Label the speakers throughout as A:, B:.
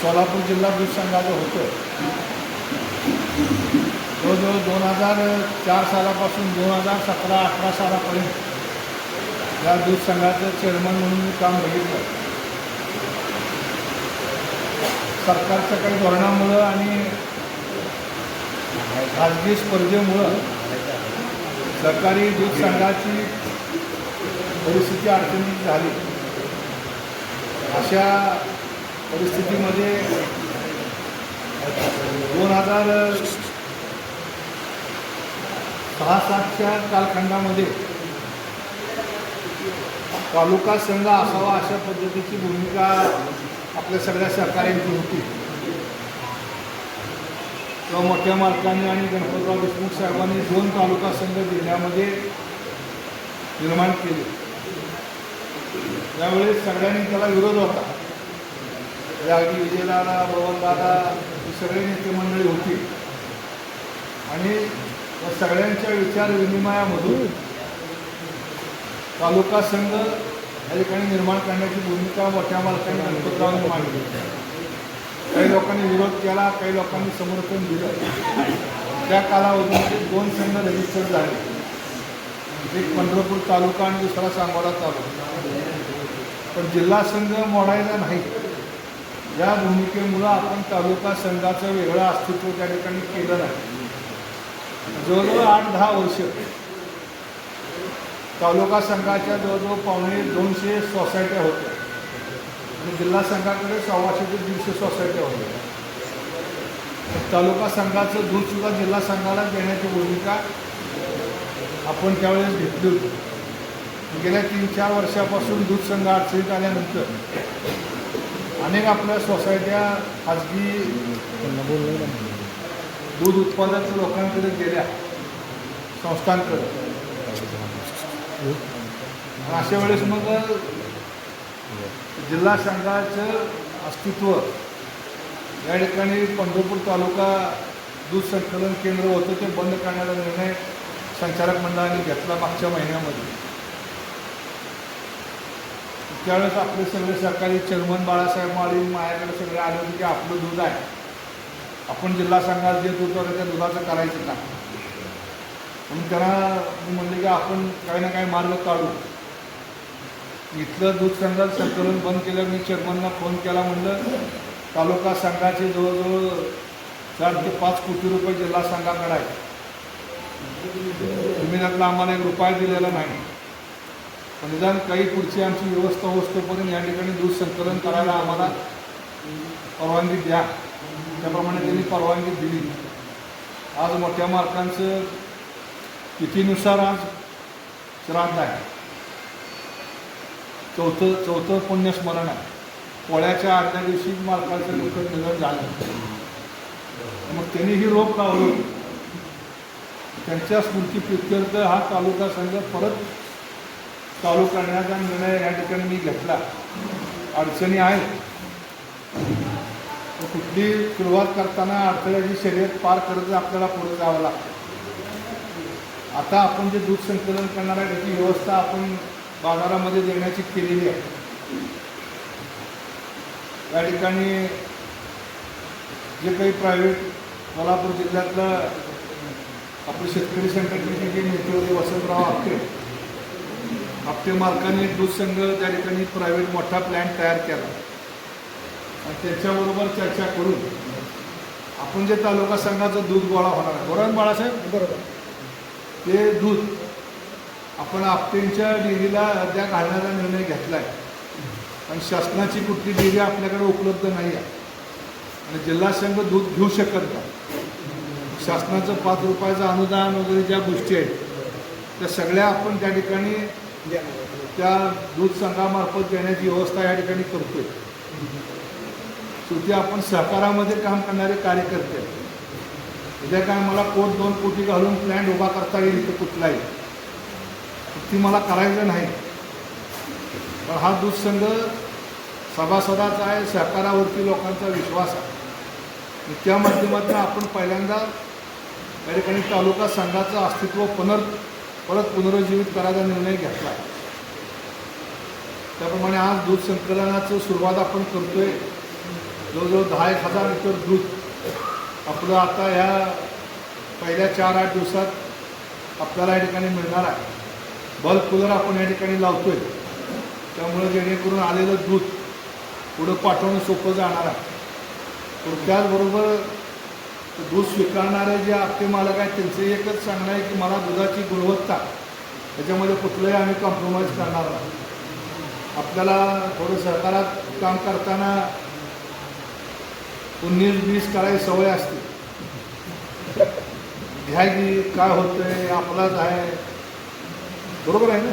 A: सोलापूर जिल्हा बीज संघाचं होतं. जवळजवळ दोन हजार चार सालापासून दोन हजार सतरा अठरा सालापर्यंत या दूध संघाचं चेअरमन म्हणून मी काम बघितलं. सरकारच्या काही धोरणामुळं आणि खाजगी स्पर्धेमुळं सरकारी दूध संघाची परिस्थिती अडचणीत झाली. अशा परिस्थितीमध्ये दोन हजार सहा सातच्या कालखंडामध्ये तालुका संघ असावा अशा पद्धतीची भूमिका आपल्या सगळ्या सहकार्यांची होती. किंवा मोठ्या मालकांनी आणि गणपतराव देशमुख साहेबांनी दोन तालुका संघ जिल्ह्यामध्ये निर्माण केले. त्यावेळेस सगळ्यांनी त्याला विरोध होता. म्हणजे अगदी विजयदादा बबनदादा ही सगळी नेते मंडळी होती. आणि या सगळ्यांच्या विचार विनिमयामधून तालुका संघ या ठिकाणी निर्माण करण्याची भूमिका मोठ्या मालकांनी गणपतरावांनी मांडली. काही लोकांनी विरोध केला काही लोकांनी समर्थन दिलं. त्या कालावधीमध्ये दोन संघ रजिस्टर झाले. एक पंढरपूर तालुका आणि दुसरा सांगोला तालुका. पण जिल्हा संघ मोडायचा नाही या भूमिकेमुळं आपण तालुका संघाचं वेगळं अस्तित्व त्या ठिकाणी केलं नाही. जवळजवळ आठ दहा वर्ष तालुका संघाच्या जवळजवळ पावणे दोनशे सोसायट्या होत्या. आणि जिल्हा संघाकडे सव्वाशे ते दीडशे सोसायट्या होत्या. तालुका संघाचं दूधसुद्धा जिल्हा संघाला देण्याची भूमिका आपण त्यावेळेस घेतली होती. गेल्या तीन चार वर्षापासून दूध संघ अडचणीत आल्यानंतर अनेक आपल्या सोसायट्या खाजगी दूध उत्पादक लोकांकडे गेल्या. संस्थांकडे. आणि अशा वेळेस मग जिल्हा संघाचं अस्तित्व या ठिकाणी पंढरपूर तालुका दूध संकलन केंद्र होतं ते बंद करण्याचा निर्णय संचालक मंडळाने घेतला मागच्या महिन्यामध्ये. त्यावेळेस आपले सगळे सरकारी चेअरमन बाळासाहेब माळी माझ्याकडे सगळे आले होते की आपलं दूध आहे. आपण जिल्हा संघात जे दूध होतं त्या दुधाचं करायचं का? म्हणून त्यांना मी म्हणले की आपण काही ना काही मार्ग काढू. इथलं दूध संघात संकलन बंद केलं मी चेअरमनला फोन केला म्हणलं तालुका संघाचे जवळजवळ चार ते पाच कोटी रुपये जिल्हा संघाकडे आहे तुम्ही त्यातला आम्हाला एक रुपया दिलेला नाही. पण निदान काही पुढची आमची व्यवस्था होतोपर्यंत या ठिकाणी दूध संकलन करायला आम्हाला परवानगी द्या. त्याप्रमाणे त्यांनी परवानगी दिली. आज मोठ्या मार्कांचं तिथीनुसार आज श्राद्ध आहे. चौथं चौथं पुण्यस्मरण आहे. पोळ्याच्या आदल्या दिवशी मालकाचं दुःखद निधन झालं. मग त्यांनी ही रोप लावलं त्यांच्या स्मृती प्रित्यर्थ हा तालुका संघ परत चालू करण्याचा निर्णय या ठिकाणी मी घेतला. अडचणी आहेत. तर कुठली सुरुवात करताना अडथळ्याची शर्यत पार करत आपल्याला पुढे जावं लागतं. आता आपण जे दूध संकलन करणार आहे त्याची व्यवस्था आपण बाजारामध्ये देण्याची केलेली आहे. या ठिकाणी जे काही प्रायव्हेट कोल्हापूर जिल्ह्यातलं आपले शेतकरी संघटनेचे जे नेते होते वसंतराव आपटे आपटे मालकाने दूध संघ त्या ठिकाणी प्रायव्हेट मोठा प्लॅन तयार केला. आणि त्यांच्याबरोबर चर्चा करून आपण जे तालुका संघाचं दूध गोळा होणार आहे. बरोबर बाळासाहेब?
B: बरोबर.
A: ते दूध आपण आपटेंच्या डेअरीला द्या घालण्याचा निर्णय घेतला आहे आणि शासनाची कुठली डेअरी आपल्याकडे उपलब्ध नाही आहे. आणि जिल्हा संघ दूध घेऊ शकत नाही. शासनाचं पाच रुपयाचं अनुदान वगैरे ज्या गोष्टी आहेत त्या सगळ्या आपण त्या ठिकाणी त्या दूध संघामार्फत देण्याची व्यवस्था या ठिकाणी करतोय. शेवटी आपण सहकारामध्ये काम करणारे कार्यकर्ते. उद्या काय मला कोट दोन कोटी घालून प्लॅन उभा करता येईल इथं कुठलाही. ती मला करायचं नाही. पण हा दूध संघ सभासदाचा आहे सहकारावरती लोकांचा विश्वास आहे. त्या माध्यमातून आपण पहिल्यांदा या ठिकाणी तालुका संघाचं अस्तित्व पुनर् परत पुनरुज्जीवित करायचा निर्णय घेतला. त्याप्रमाणे आज दूध संकलनाचं सुरुवात आपण करतोय. जवळजवळ दहा एक हजार लिटर दूध आपलं आता ह्या पहिल्या चार आठ दिवसात आपल्याला या ठिकाणी मिळणार आहे. बल्ब कूलर आपण या ठिकाणी लावतोय. त्यामुळे जेणेकरून आलेलं दूध पुढं पाठवणं सोपं जाणार आहे. पण त्याचबरोबर दूध स्वीकारणारे जे आपले मालक आहेत त्यांचं एकच सांगणं आहे की मला दुधाची गुणवत्ता त्याच्यामध्ये कुठलंही आम्ही कॉम्प्रोमाइज करणार नाही. आपल्याला थोडं सहकारात काम करताना उन्नीस वीस करायची सवय असते. घ्या की काय होतंय आपलाच आहे. बरोबर आहे ना?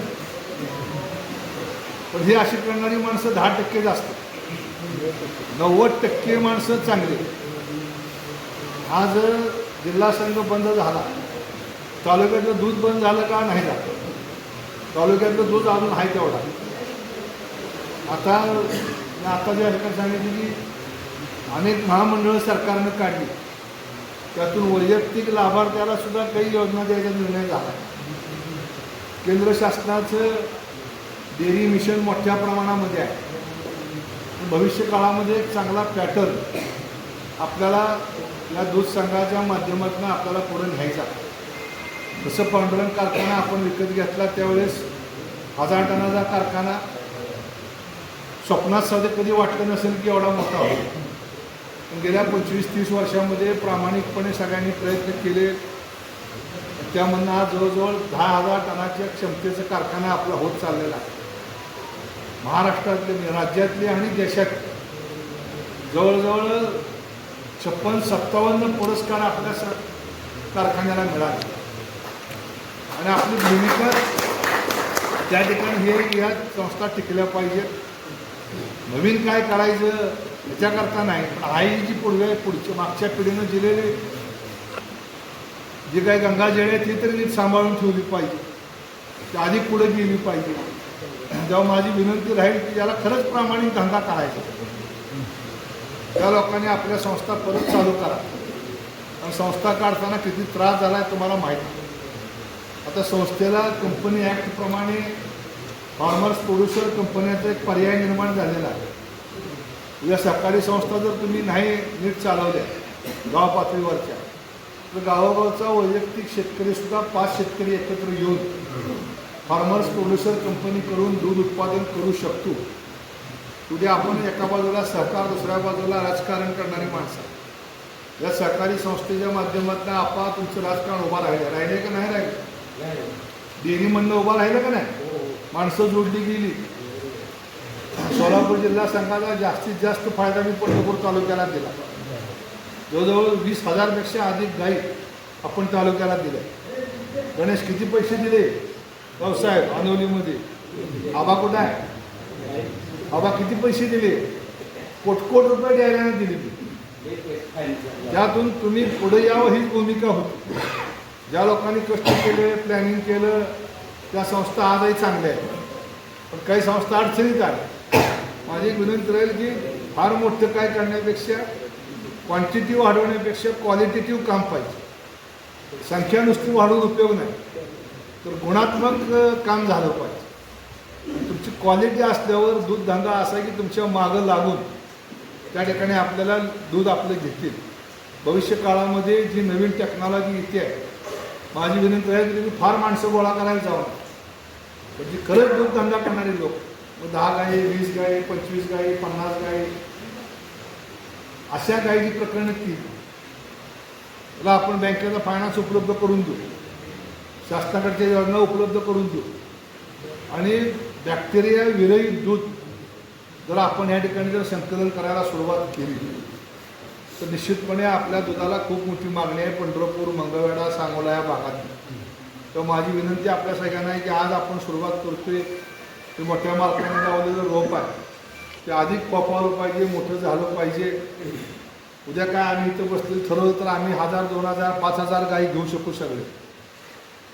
A: पण ही अशी करणारी माणसं दहा टक्केच असतात नव्वद टक्के माणसं चांगली. आज जिल्हा संघ बंद झाला तालुक्यातलं दूध बंद झालं का नाही झालं? तालुक्यातलं दूध अजून आहे तेवढा. आता आता जे ठिकाणी सांगितलं की अनेक महामंडळं सरकारनं काढली. त्यातून वैयक्तिक लाभार्थ्याला सुद्धा काही योजना द्यायचा निर्णय झाला. केंद्र शासनाचं डेअरी मिशन मोठ्या प्रमाणामध्ये आहे. भविष्य काळामध्ये एक चांगला पॅटर्न आपल्याला या दूध संघाच्या माध्यमातून आपल्याला पुढे घ्यायचा जसं पांडुरंग कारखाना आपण विकत घेतला त्यावेळेस हजार टनाचा कारखाना स्वप्नात साधे कधी वाटलं नसेल की एवढा मोठा होईल. पण गेल्या पंचवीस तीस वर्षामध्ये प्रामाणिकपणे सगळ्यांनी प्रयत्न केले. त्यामधनं आज जवळजवळ दहा हजार टनाच्या क्षमतेचा कारखाना आपला होत चाललेला आहे. महाराष्ट्रातले राज्यातले आणि देशात जवळजवळ छप्पन सत्तावन्न पुरस्कार आपल्या स कारखान्याला मिळाले. आणि आपली भूमिका त्या ठिकाणी हे या संस्था टिकल्या पाहिजेत नवीन काय करायचं याच्याकरता नाही. पण आई जी पुढे पुढच्या मागच्या पिढीनं दिलेली जी काही गंगाजळी आहे ती तरी नीट सांभाळून ठेवली पाहिजे. ती आधी पुढे गेली पाहिजे. जेव्हा माझी विनंती राहील की याला खरंच प्रामाणिक धंदा करायचा. त्या लोकांनी आपल्या संस्था परत चालू करा. आणि संस्था काढताना किती त्रास झाला आहे तुम्हाला माहीत आता संस्थेला कंपनी ॲक्टप्रमाणे फार्मर्स प्रोड्युसर कंपन्याचा एक पर्याय निर्माण झालेला आहे. या सरकारी संस्था जर तुम्ही नाही नीट चालवल्या गाव पातळीवरच्या तर गावोगावचा वैयक्तिक शेतकरीसुद्धा पाच शेतकरी एकत्र येऊन फार्मर्स प्रोड्युसर कंपनी करून दूध उत्पादन करू शकतो. उद्या आपण एका बाजूला सहकार दुसऱ्या बाजूला राजकारण करणारी माणसं. या सहकारी संस्थेच्या माध्यमातून आपा तुमचं राजकारण उभा राहिलं. राहिले का नाही राहिलं? डेअरीमधनं उभा राहिलं का नाही? माणसं जोडली गेली. सोलापूर जिल्हा संघाचा जास्तीत जास्त फायदा मी पंढरपूर तालुक्याला दिला. जवळजवळ वीस हजारपेक्षा अधिक गाई आपण तालुक्याला दिल्या. गणेश किती पैसे दिले? व्यवसाय आनवलीमध्ये. आबा कुठं आहे? बाबा किती पैसे दिले? कोटकोट रुपये द्यायला दिले मी त्यातून तुम्ही पुढे यावं हीच भूमिका होती. ज्या लोकांनी कष्ट केले प्लॅनिंग केलं त्या संस्था आजही चांगल्या आहेत. पण काही संस्था अडचणीत आहे माझी एक विनंती राहील की फार मोठं काय करण्यापेक्षा क्वांटिटी वाढवण्यापेक्षा क्वालिटेटिव्ह काम पाहिजे. संख्या नुसती वाढवून उपयोग नाही. तर गुणात्मक काम झालं पाहिजे. क्वालिटी असल्यावर दूध धंदा असा आहे की तुमच्या मागं लागून त्या ठिकाणी आपल्याला दूध आपलं घेतील. भविष्य काळामध्ये जी नवीन टेक्नॉलॉजी येते आहे माझी विनंती आहे की तुम्ही फार माणसं गोळा करायला जाऊ पण जी खरंच दूध धंदा करणारे लोक मग दहा गाई वीस गाई पंचवीस गाई पन्नास गाई अशा गायीची प्रकरणं ती त्याला आपण बँकेचा फायनान्स उपलब्ध करून देऊ. शासनाकडच्या योजना उपलब्ध करून देऊ. आणि बॅक्टेरिया विरहित दूध जर आपण या ठिकाणी जर संकलन करायला सुरुवात केली तर निश्चितपणे आपल्या दुधाला खूप मोठी मागणी आहे. पंढरपूर मंगळवेढा सांगोला या भागात. तर माझी विनंती आपल्या सगळ्यांना आहे की आज आपण सुरुवात करतोय. ते मोठ्या मालकाने लावलेलं रोप आहे ते अधिक पपावलं पाहिजे मोठं झालं पाहिजे. उद्या काय आम्ही इथं बसले ठरवलं तर आम्ही हजार दोन हजार पाच हजार गाई घेऊ शकू सगळे.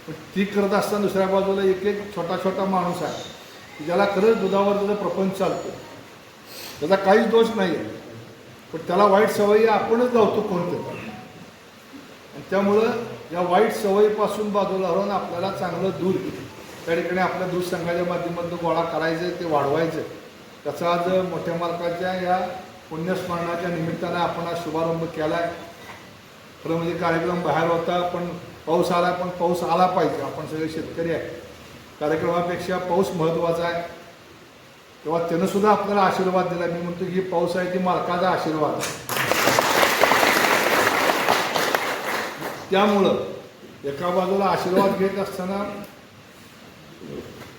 A: पण ती करत असताना दुसऱ्या बाजूला एक एक छोटा छोटा माणूस आहे. की ज्याला खरंच दुधावर त्याचा प्रपंच चालतो. त्याचा काहीच दोष नाही आहे पण त्याला वाईट सवयी आपणच लावतो कोणत्या आणि त्यामुळं या वाईट सवयीपासून बाजूला राहून आपल्याला चांगलं दूध त्या ठिकाणी आपल्या दूध संघाच्या माध्यमातून गोळा करायचं ते वाढवायचं त्याचा आज मोठ्या मालकाच्या या पुण्यस्मरणाच्या निमित्तानं आपण आज शुभारंभ केला आहे खरं म्हणजे कार्यक्रम बाहेर होता पण पाऊस आला पण पाऊस आला पाहिजे. आपण सगळे शेतकरी आहे कार्यक्रमापेक्षा पाऊस महत्त्वाचा आहे. तेव्हा त्यानं सुद्धा आपल्याला आशीर्वाद दिला. मी म्हणतो की पाऊस आहे ती मालकाचा आशीर्वाद आहे. त्यामुळं एका बाजूला आशीर्वाद घेत असताना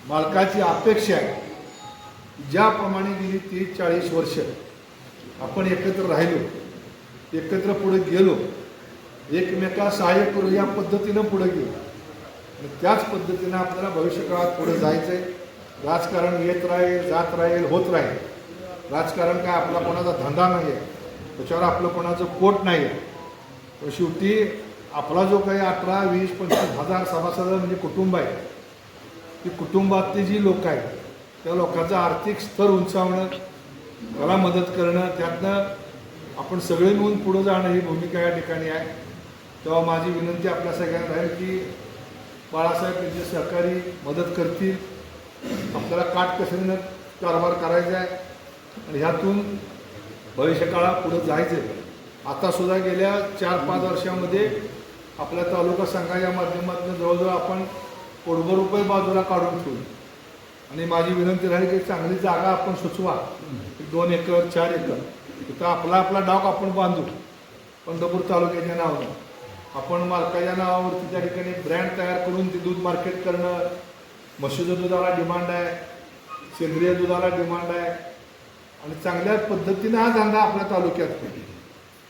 A: मालकाची अपेक्षा आहे. ज्याप्रमाणे गेली तीस चाळीस वर्ष आपण एकत्र राहिलो एकत्र पुढे गेलो एकमेका सहाय्य करू या पद्धतीनं पुढे गेलो. आणि त्याच पद्धतीनं आपल्याला भविष्यकाळात पुढे जायचं आहे राजकारण येत राहील जात राहील होत राहील. राजकारण काय आपला कोणाचा धंदा नाही आहे त्याच्यावर आपलं कोणाचं पोट नाही आहे पण शेवटी आपला जो काही अठरा वीस पंचवीस हजार सभासद म्हणजे कुटुंब आहे. ती कुटुंबातली जी लोक आहेत त्या लोकांचं आर्थिक स्तर उंचावणं त्याला मदत करणं त्यातनं आपण सगळे मिळून पुढं जाणं ही भूमिका या ठिकाणी आहे. तेव्हा माझी विनंती आपल्या सगळ्यांना राहील की बाळासाहेब त्यांचे सहकारी मदत करतील. आपल्याला काटकसरीनं कारभार करायचा आहे. आणि ह्यातून भविष्यकाळात पुढं जायचं आहे. आता सुद्धा गेल्या चार पाच वर्षामध्ये आपल्या तालुका संघाच्या माध्यमातून जवळजवळ आपण कोटभर रुपये बाजूला काढून ठेवू. आणि माझी विनंती राहील की चांगली जागा आपण सुचवा. दोन एकर चार एकर. तिथं आपला आपला डाव आपण बांधू. पंढरपूर तालुक्याच्या नावानं. आपण मालकाच्या नावावरती त्या ठिकाणी ब्रँड तयार करून ते दूध मार्केट करणं म्हशीच्या दुधाला डिमांड आहे सेंद्रिय दुधाला डिमांड आहे. आणि चांगल्या पद्धतीनं हा धंदा आपल्या तालुक्यात होईल.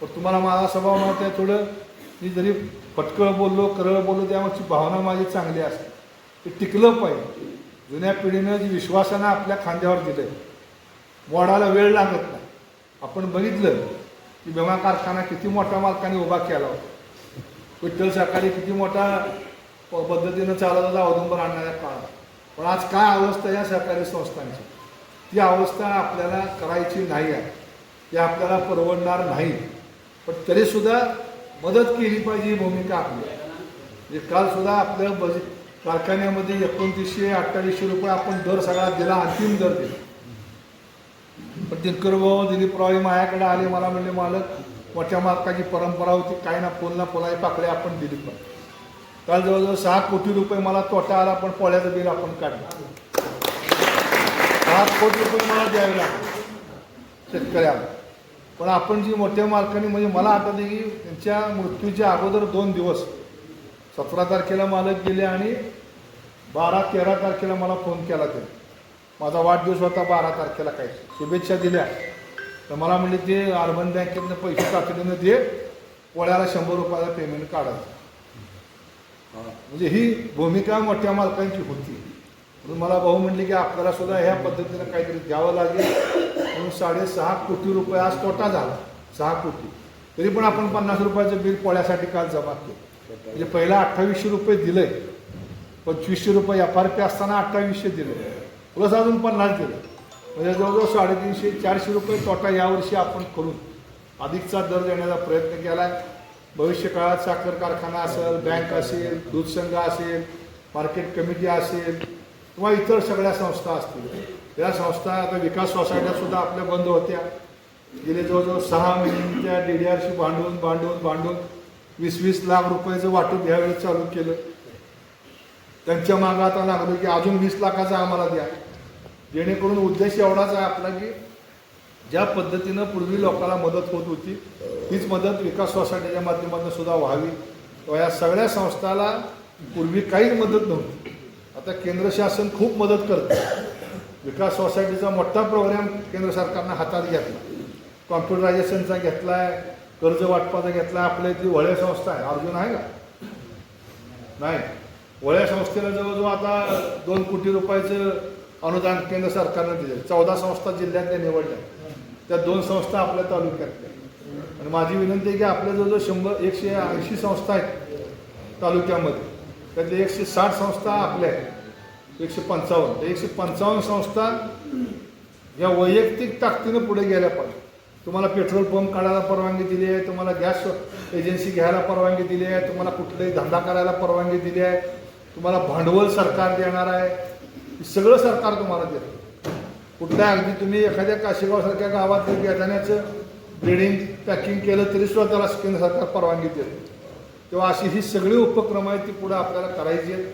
A: पण तुम्हाला माझा स्वभाव माहिती आहे थोडं. मी जरी फटकळ बोललो करळ बोललो त्यामागची भावना माझी चांगली असते. ते टिकलं पाहिजे. जुन्या पिढीनं जी विश्वासानं आपल्या खांद्यावर दिलं वाढायला वेळ लागत नाही. आपण बघितलं की विमा कारखाना किती मोठ्या मालकाने उभा केला होता. विठ्ठल सहकारी किती मोठा प- पद्धतीनं चालत होता औदुंबर आणणाऱ्या काळात पण आज काय अवस्था या सहकारी संस्थांची? ती अवस्था आपल्याला करायची नाही आहे. ती आपल्याला परवडणार नाही. पण तरीसुद्धा मदत केली पाहिजे ही भूमिका आपली. म्हणजे कालसुद्धा आपल्या बज कारखान्यामध्ये एकोणतीसशे अठ्ठावीसशे रुपये आपण दर सगळा दिला अंतिम दर दिला. पण दिनकर भाऊ दिलीपराव हे माझ्याकडे आले मला म्हणले मालक मोठ्या मालकाची परंपरा होती काय ना पोलना ना फुलाही पाकळे आपण दिली पण. काल जवळजवळ सहा कोटी रुपये मला तोटा आला पण पोळ्याचं बिल आपण काढलं. सहा कोटी रुपये मला द्यावे लागले शेतकऱ्याला. पण आपण जी मोठ्या मालकाने म्हणजे मला आठवते की त्यांच्या मृत्यूच्या अगोदर दोन दिवस सतरा तारखेला मालक गेले आणि बारा तेरा तारखेला मला फोन केला ते माझा वाढदिवस होता बारा तारखेला काही शुभेच्छा दिल्या. तर मला म्हणजे ते अर्बन बँकेतनं पैसे तातडीनं दे पोळ्याला शंभर रुपयाला पेमेंट काढायचं म्हणजे ही भूमिका मोठ्या मालकांची होती. म्हणून मला भाऊ म्हणले की आपल्याला सुद्धा ह्या पद्धतीनं काहीतरी द्यावं लागेल. म्हणून साडेसहा कोटी रुपये आज तोटा झाला. सहा कोटी. तरी पण आपण पन्नास रुपयाचं बिल पोळ्यासाठी काल जमा केलं. म्हणजे पहिला अठ्ठावीसशे रुपये दिले पंचवीसशे रुपये एफ आर पी असताना अठ्ठावीसशे दिले प्लस अजून पन्नास दिलं म्हणजे जवळजवळ साडेतीनशे चारशे रुपये तोटा यावर्षी आपण करून अधिकचा दर देण्याचा प्रयत्न केला आहे भविष्य काळात साखर कारखाना असेल बँक असेल दूध संघ असेल मार्केट कमिटी असेल किंवा इतर सगळ्या संस्था असतील. या संस्था आता विकास सोसायट्या सुद्धा आपल्या बंद होत्या. गेले जवळजवळ सहा महिने त्या डी डी आरशी भांडून भांडून भांडून वीस वीस लाख रुपयाचं वाटप यावेळेस चालू केलं. त्यांच्या मागं आता लागलं की अजून वीस लाखाचं आम्हाला द्या. जेणेकरून उद्देश एवढाच आहे आपला की ज्या पद्धतीनं पूर्वी लोकांना मदत होत होती तीच मदत विकास सोसायटीच्या माध्यमातून सुद्धा व्हावी. व या सगळ्या संस्थाला पूर्वी काहीच मदत नव्हती. आता केंद्र शासन खूप मदत करतं. विकास सोसायटीचा मोठा प्रोग्राम केंद्र सरकारनं हातात घेतला. कॉम्प्युटरायझेशनचा घेतला आहे कर्ज वाटपाचा घेतला आहे आपल्या इथली वळ्या संस्था आहे. अर्जुन आहे का? नाही. वळ्या संस्थेला जवळजवळ आता दोन कोटी रुपयाचं अनुदान केंद्र सरकारनं दिलं चौदा संस्था जिल्ह्यातल्या निवडल्या. त्या दोन संस्था आपल्या तालुक्यातल्या आणि माझी विनंती आहे की आपल्या जवळजवळ शंभर एकशे ऐंशी संस्था आहेत तालुक्यामध्ये. त्यातले एकशे साठ संस्था आपल्या आहेत. एकशे पंचावन्न. एकशे पंचावन्न संस्था या वैयक्तिक ताकदीनं पुढे गेल्या पाहिजे तुम्हाला पेट्रोल पंप काढायला परवानगी दिली आहे तुम्हाला गॅस एजन्सी घ्यायला परवानगी दिली आहे तुम्हाला कुठलाही धंदा करायला परवानगी दिली आहे तुम्हाला भांडवल सरकार देणार आहे सगळं सरकार तुम्हाला देतं. कुठल्या अगदी तुम्ही एखाद्या काशीगावसारख्या गावात जर बेदाण्याचं ब्रिडिंग पॅकिंग केलं तरी सुद्धा त्याला केंद्र सरकार परवानगी देतं तेव्हा अशी ही सगळी उपक्रम आहेत ती पुढे आपल्याला करायची आहेत.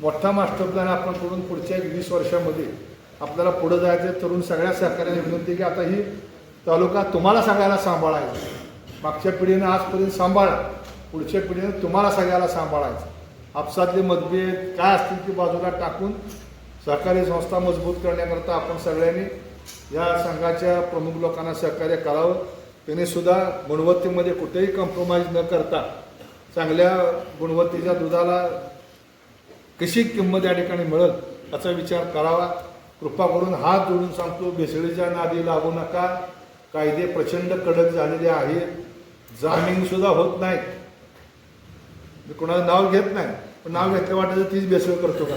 A: मोठा मास्टर प्लॅन आपण करून पुढच्या एक वीस वर्षामध्ये आपल्याला पुढं जायचं आहे. तरुण सगळ्या सहकार्याने विनंती की आता ही तालुका तुम्हाला सगळ्याला सांभाळायचा मागच्या पिढीनं आजपर्यंत सांभाळा. पुढच्या पिढीनं तुम्हाला सगळ्याला सांभाळायचं आपसातले मतभेद काय असतील ते बाजूला टाकून सहकारी संस्था मजबूत करण्याकरता आपण सगळ्यांनी या संघाच्या प्रमुख लोकांना सहकार्य करावं. त्यांनी सुद्धा गुणवत्तेमध्ये कुठेही कॉम्प्रोमाइज न करता चांगल्या गुणवत्तेच्या दुधाला कशी किंमत या ठिकाणी मिळेल याचा विचार करावा. कृपा करून हात जोडून सांगतो भेसळीच्या नादी लागू नका. कायदे प्रचंड कडक झालेले आहेत. जामीनसुद्धा होत नाहीत. मी कोणाचं नाव घेत नाही पण नाव घेतलं वाटायचं तीच बेसळ करतो का?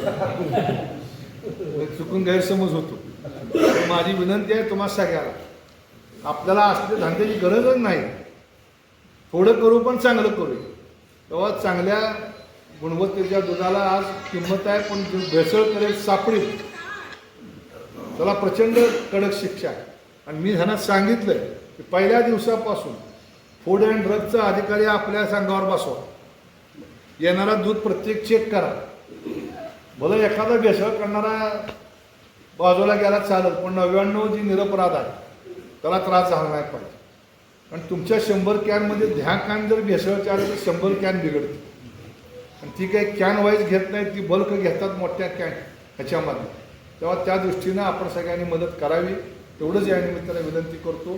A: चुकून गैरसमज होतो. माझी विनंती आहे तुम्हाला सगळ्याला. आपल्याला असले धंद्याची गरजच नाही. थोडं करू पण चांगलं करू. तेव्हा चांगल्या गुणवत्तेच्या दुधाला आज किंमत आहे पण जो भेसळ करेल सापडी त्याला प्रचंड कडक शिक्षा आणि मी ह्यांना सांगितलं की पहिल्या दिवसापासून फूड अँड ड्रगचा अधिकारी आपल्या संघावर बसवा. येणारा दूध प्रत्येक चेक करा. भलं एखादा भेसळ करणारा बाजूला गेला चालत पण नव्याण्णव जी निरपराध आहे त्याला त्रास झाला नाही पाहिजे. आणि तुमच्या शंभर कॅनमध्ये दहा कॅन जर भेसळचे आले तर शंभर कॅन बिघडते. आणि ती काही कॅन वाईज घेत नाही ती बल्क घेतात मोठ्या कॅन ह्याच्यामध्ये. तेव्हा त्या दृष्टीनं आपण सगळ्यांनी मदत करावी. तेवढंच या निमित्ताने विनंती करतो.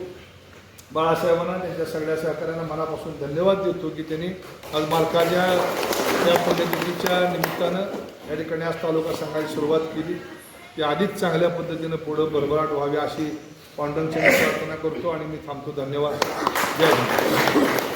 A: बाळासाहेबांना त्यांच्या सगळ्या सहकाऱ्यांना मनापासून धन्यवाद देतो की त्यांनी आज मालकाच्या त्या पद्धतीच्या निमित्तानं या ठिकाणी आज तालुका संघाची सुरुवात केली. ती अधिक चांगल्या पद्धतीनं पुढं भरभराट व्हावी अशी पांडुरंगची प्रार्थना करतो आणि मी थांबतो. धन्यवाद. जय हिंद.